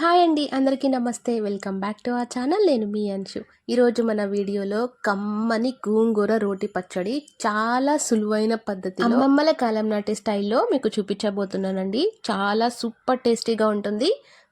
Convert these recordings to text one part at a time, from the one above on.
Hi అండి అందరికీ నమస్తే. Welcome back to our channel. నేను మీ అంశు. ఈరోజు మన వీడియోలో కమ్మని గోంగూర రోటి పచ్చడి చాలా సులువైన పద్ధతి అమ్మమ్మల కాలం నాటి స్టైల్లో మీకు చూపించబోతున్నానండి. చాలా సూపర్ టేస్టీగా ఉంటుంది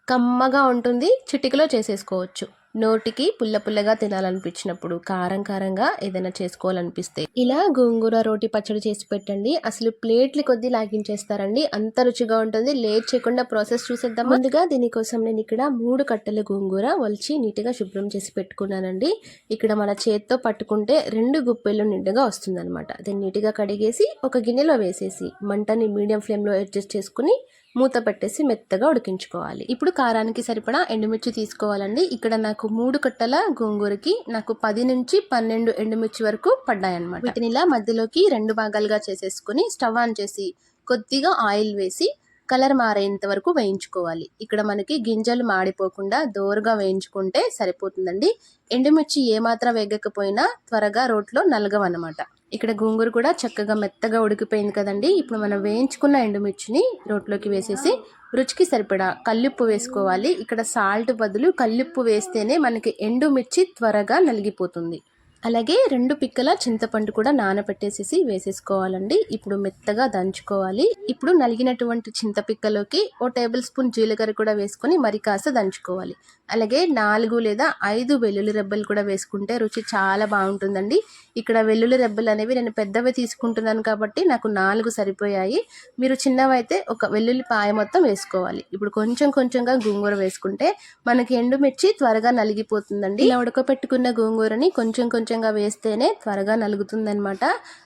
కమ్మగా ఉంటుంది చిటికలో చేసేసుకోవచ్చు. నోటికి పుల్ల పుల్లగా తినాలనిపించినప్పుడు కారం కారంగా ఏదైనా చేసుకోవాలనిపిస్తే. ఇలా గోంగూర రోటి పచ్చడి చేసి పెట్టండి. అసలు ప్లేట్లు కొద్దీ లాగించేస్తారండి. అంత రుచిగా ఉంటుంది. లేట్ చేయకుండా ప్రాసెస్ చూసేద్దాం ముందుగా దీనికోసం నేను ఇక్కడ మూడు కట్టెల గోంగూర వలిచి నీట్గా శుభ్రం చేసి పెట్టుకున్నానండి. ఇక్కడ మన చేత్తో పట్టుకుంటే రెండు గుప్పెలు నిండుగా వస్తుంది అనమాట దీన్ని నీట్గా కడిగేసి ఒక గిన్నెలో వేసేసి మంటని మీడియం ఫ్లేమ్లో అడ్జస్ట్ చేసుకుని మూత పెట్టేసి మెత్తగా ఉడికించుకోవాలి. ఇప్పుడు కారానికి సరిపడా ఎండుమిర్చి తీసుకోవాలండి. ఇక్కడ నాకు మూడు కట్టల గోంగూరకి నాకు పది నుంచి పన్నెండు ఎండుమిర్చి వరకు పడ్డాయన్నమాట. వీటిని ఇలా మధ్యలోకి రెండు భాగాలుగా చేసేసుకుని స్టవ్ ఆన్ చేసి కొద్దిగా ఆయిల్ వేసి కలర్ మారేంత వరకు వేయించుకోవాలి. ఇక్కడ మనకి గింజలు మాడిపోకుండా దోరగా వేయించుకుంటే సరిపోతుందండి. ఎండుమిర్చి ఏమాత్రం వేగకపోయినా త్వరగా రోట్లో నలగవన్నమాట. ఇక్కడ గోంగూర కూడా చక్కగా మెత్తగా ఉడికిపోయింది కదండి. ఇప్పుడు మనం వేయించుకున్న ఎండుమిర్చిని రోట్లోకి వేసేసి రుచికి సరిపడా కల్లుప్పు వేసుకోవాలి. ఇక్కడ సాల్ట్ బదులు కల్లుప్పు వేస్తేనే మనకి ఎండుమిర్చి త్వరగా నలిగిపోతుంది. అలాగే రెండు పిక్కల చింతపండు కూడా నానబెట్టేసేసి వేసేసుకోవాలండి. ఇప్పుడు మెత్తగా దంచుకోవాలి. ఇప్పుడు నలిగినటువంటి చింతపిక్కలోకి ఓ టేబుల్ స్పూన్ జీలకర్ర కూడా వేసుకొని మరి కాస్త దంచుకోవాలి. అలాగే నాలుగు లేదా ఐదు వెల్లుల్లి రెబ్బలు కూడా వేసుకుంటే రుచి చాలా బాగుంటుందండి. ఇక్కడ వెల్లుల్లి రెబ్బలు అనేవి నేను పెద్దవి తీసుకుంటున్నాను కాబట్టి నాకు నాలుగు సరిపోయాయి. మీరు చిన్నవైతే ఒక వెల్లుల్లి పాయ మొత్తం వేసుకోవాలి. ఇప్పుడు కొంచెం కొంచెంగా గోంగూర వేసుకుంటే మనకి ఎండుమిర్చి త్వరగా నలిగిపోతుందండి. ఇలా ఉడకపెట్టుకున్న గోంగూరని కొంచెం కొంచెంగా వేస్తేనే త్వరగా నలుగుతుందనమాట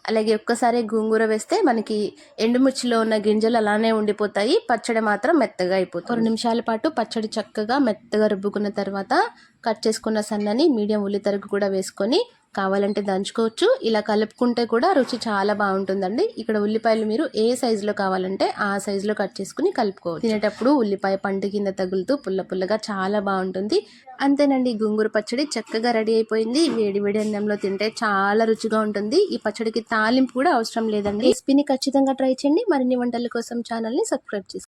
అలాగే ఒక్కసారి గోంగూర వేస్తే మనకి ఎండుమిర్చిలో ఉన్న గింజలు అలానే ఉండిపోతాయి. పచ్చడి మాత్రం మెత్తగా అయిపోతుంది. రెండు నిమిషాల పాటు పచ్చడి చక్కగా మెత్తగా రుబ్బుకున్న తర్వాత కట్ చేసుకున్న సన్నని మీడియం ఉల్లి తరుగు కూడా వేసుకొని కావాలంటే దంచుకోవచ్చు. ఇలా కలుపుకుంటే కూడా రుచి చాలా బాగుంటుందండి. ఇక్కడ ఉల్లిపాయలు మీరు ఏ సైజులో కావాలంటే ఆ సైజులో కట్ చేసుకుని కలుపుకోవచ్చు. తినేటప్పుడు ఉల్లిపాయ పండు కింద తగులుతూ పుల్ల పుల్లగా చాలా బాగుంటుంది. అంతేనండి గుంగూరు పచ్చడి చక్కగా రెడీ అయిపోయింది. వేడి వేడి అన్నంలో తింటే చాలా రుచిగా ఉంటుంది. ఈ పచ్చడికి తాలింపు కూడా అవసరం లేదండి. రెసిపీని ఖచ్చితంగా ట్రై చేయండి. మరిన్ని వంటల కోసం ఛానల్ని సబ్స్క్రైబ్ చేసుకోండి.